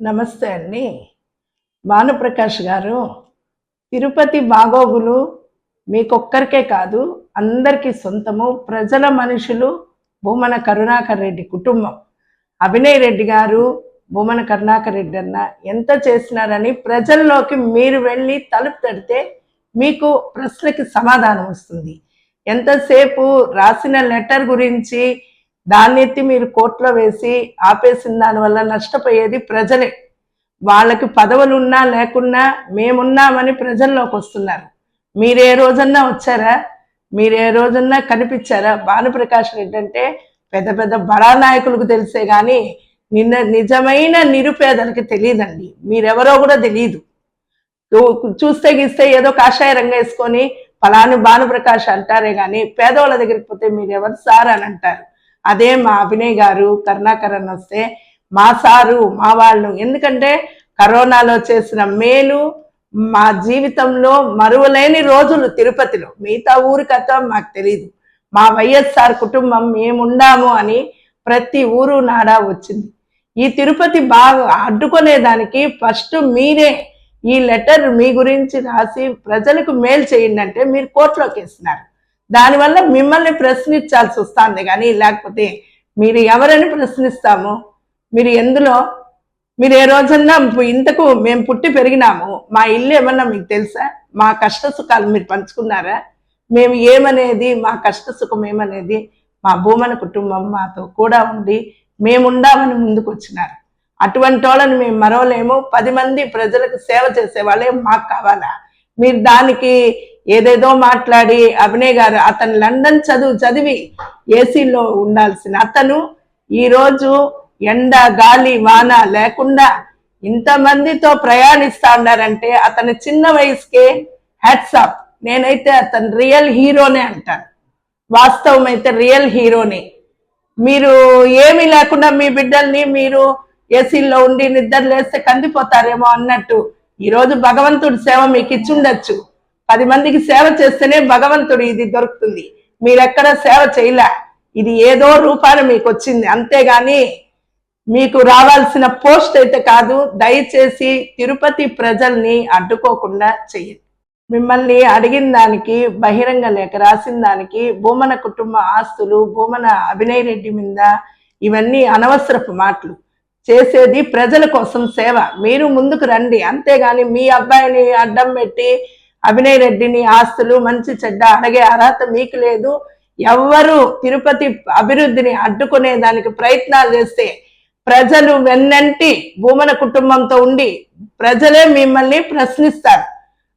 నమస్తే అండి. భానుప్రకాష్ గారు తిరుపతి బాగోగులు మీకొక్కరికే కాదు అందరికీ సొంతము. ప్రజల మనుషులు భూమన కరుణాకర్ రెడ్డి కుటుంబం. అభినయ్ రెడ్డి గారు భూమన కరుణాకర్ రెడ్డి అన్న ఎంత చేసినారని ప్రజల్లోకి మీరు వెళ్ళి తలుపు తడితే మీకు ప్రశ్నకి సమాధానం వస్తుంది. ఎంతసేపు రాసిన లెటర్ గురించి దాన్ని ఎత్తి మీరు కోర్టులో వేసి ఆపేసిన దానివల్ల నష్టపోయేది ప్రజలే. వాళ్ళకి పదవులు ఉన్నా లేకున్నా మేమున్నామని ప్రజల్లోకి వస్తున్నారు. మీరు ఏ రోజన్నా వచ్చారా? మీరు ఏ రోజన్నా కనిపించారా? భానుప్రకాష్ రెడ్డి అంటే పెద్ద పెద్ద బడా నాయకులకు తెలిసే కానీ నిన్న నిజమైన నిరుపేదలకి తెలియదండి. మీరెవరో కూడా తెలియదు చూస్తే గీస్తే ఏదో కాషాయ రంగు వేసుకొని ఫలాని భానుప్రకాష్ అంటారే కానీ పేదవాళ్ళ దగ్గరికి పోతే మీరు ఎవరు సార్ అని అంటారు. అదే మా అభినయ్ గారు కరుణాకర్ వస్తే మా సారు మా వాళ్ళు. ఎందుకంటే కరోనాలో చేసిన మేలు మా జీవితంలో మరువలేని రోజులు తిరుపతిలో. మిగతా ఊరి కథ మాకు తెలియదు మా వైఎస్ఆర్ కుటుంబం మేముండాము అని ప్రతి ఊరు నాడా వచ్చింది. ఈ తిరుపతి బాగా అడ్డుకునేదానికి ఫస్ట్ మీరే ఈ లెటర్ మీ గురించి రాసి ప్రజలకు మేలు చేయండి అంటే మీరు కోర్టులోకి వేసినారు దానివల్ల మిమ్మల్ని ప్రశ్నించాల్సి వస్తుంది కానీ లేకపోతే మీరు ఎవరని ప్రశ్నిస్తాము? మీరు ఎందులో? మీరు ఏ రోజన్నా ఇంతకు మేము పుట్టి పెరిగినాము. మా ఇల్లు ఏమన్నా మీకు తెలుసా? మా కష్ట సుఖాలు మీరు పంచుకున్నారా? మేము ఏమనేది? మా కష్ట సుఖం ఏమనేది? మా భూమన కుటుంబం మాతో కూడా ఉండి మేముండామని ముందుకు వచ్చినారు. అటువంటి వాళ్ళని మేము మరవలేము. పది మంది ప్రజలకు సేవ చేసే వాళ్ళే మాకు కావాలా? మీరు దానికి ఏదేదో మాట్లాడి అభినయ్ గారు అతను లండన్ చదువు చదివి ఏసీలో ఉండాల్సిన అతను ఈరోజు ఎండ గాలి వాన లేకుండా ఇంతమందితో ప్రయాణిస్తా ఉన్నారంటే అతని చిన్న వయసుకే హ్యాట్సాప్ నేనైతే అతను రియల్ హీరోనే అంటాను. వాస్తవం అయితే రియల్ హీరోనే మీరు ఏమీ లేకుండా మీ బిడ్డల్ని మీరు ఏసీల్లో ఉండి నిద్ర లేస్తే కందిపోతారేమో అన్నట్టు ఈరోజు భగవంతుడి సేవ మీకు ఇచ్చుండొచ్చు పది మందికి సేవ చేస్తేనే భగవంతుడు ఇది దొరుకుతుంది. మీరెక్కడ సేవ చేయలే. ఇది ఏదో రూపాన మీకు వచ్చింది అంతేగాని మీకు రావాల్సిన పోస్ట్ అయితే కాదు దయచేసి తిరుపతి ప్రజల్ని అడ్డుకోకుండా చెయ్యండి. మిమ్మల్ని అడిగిన దానికి బహిరంగ లేఖ రాసిన దానికి భూమన కుటుంబ ఆస్తులు భూమన అభినయ్ రెడ్డి మీద ఇవన్నీ అనవసరపు మాటలు. చేసేది ప్రజల కోసం సేవ. మీరు ముందుకు రండి. అంతేగాని మీ అబ్బాయిని అడ్డం పెట్టి అభినయ్ రెడ్డిని ఆస్తులు మంచి చెడ్డ అడిగే అర్హత మీకు లేదు. ఎవ్వరు తిరుపతి అభివృద్ధిని అడ్డుకునే దానికి ప్రయత్నాలు చేస్తే ప్రజలు వెన్నంటి భూమన కుటుంబంతో ఉండి ప్రజలే మిమ్మల్ని ప్రశ్నిస్తారు.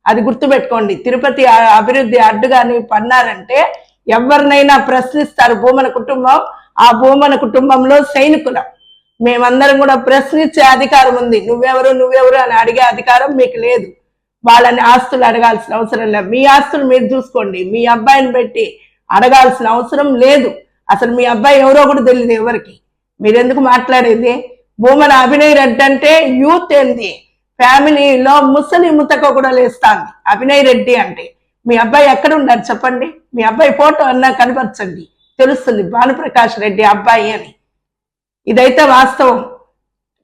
అది గుర్తుపెట్టుకోండి. తిరుపతి అభివృద్ధి అడ్డుగాని పన్నారంటే ఎవరినైనా ప్రశ్నిస్తారు భూమన కుటుంబం. ఆ భూమన కుటుంబంలో సైనికులం. మేమందరం కూడా ప్రశ్నించే అధికారం ఉంది. నువ్వెవరు నువ్వెవరు అని అడిగే అధికారం మీకు లేదు. వాళ్ళని ఆస్తులు అడగాల్సిన అవసరం లేదు. మీ ఆస్తులు మీరు చూసుకోండి. మీ అబ్బాయిని పెట్టి అడగాల్సిన అవసరం లేదు. అసలు మీ అబ్బాయి ఎవరో కూడా తెలియదు ఎవరికి. మీరెందుకు మాట్లాడేది? భూమన అభినయ్ రెడ్డి అంటే యూత్ ఏంది? ఫ్యామిలీలో ముసలి ముతక కూడా లేస్తాంది. అభినయ్ రెడ్డి అంటే. మీ అబ్బాయి ఎక్కడ ఉన్నారు చెప్పండి? మీ అబ్బాయి ఫోటో అన్నా కనపరచండి. తెలుస్తుంది భానుప్రకాష్ రెడ్డి అబ్బాయి అని. ఇదైతే వాస్తవం.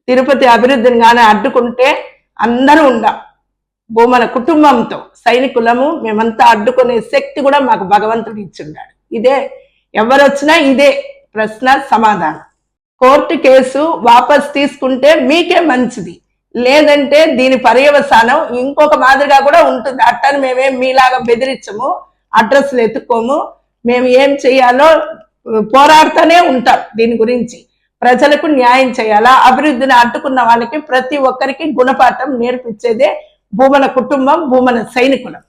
తిరుపతి అభివృద్ధిని కానీ అడ్డుకుంటే అందరూ ఉండాం భూమన కుటుంబంతో సైనికులము మేమంతా అడ్డుకునే శక్తి కూడా మాకు భగవంతుడు ఇచ్చిండాడు. ఇదే ఎవరొచ్చినా ఇదే ప్రశ్న సమాధానం. కోర్టు కేసు వాపస్ తీసుకుంటే మీకే మంచిది. లేదంటే దీని పర్యవసానం ఇంకొక మాదిరిగా కూడా ఉంటుంది. అట్టని మేమేం మీలాగా బెదిరించము అడ్రస్లు ఎత్తుకోము మేము ఏం చేయాలో పోరాడుతూనే ఉంటాం దీని గురించి. ప్రజలకు న్యాయం చేయాలా? అభివృద్ధిని అడ్డుకున్న వాళ్ళకి ప్రతి ఒక్కరికి గుణపాఠం నేర్పించేదే భూమన కుటుంబం భూమన సైనికులం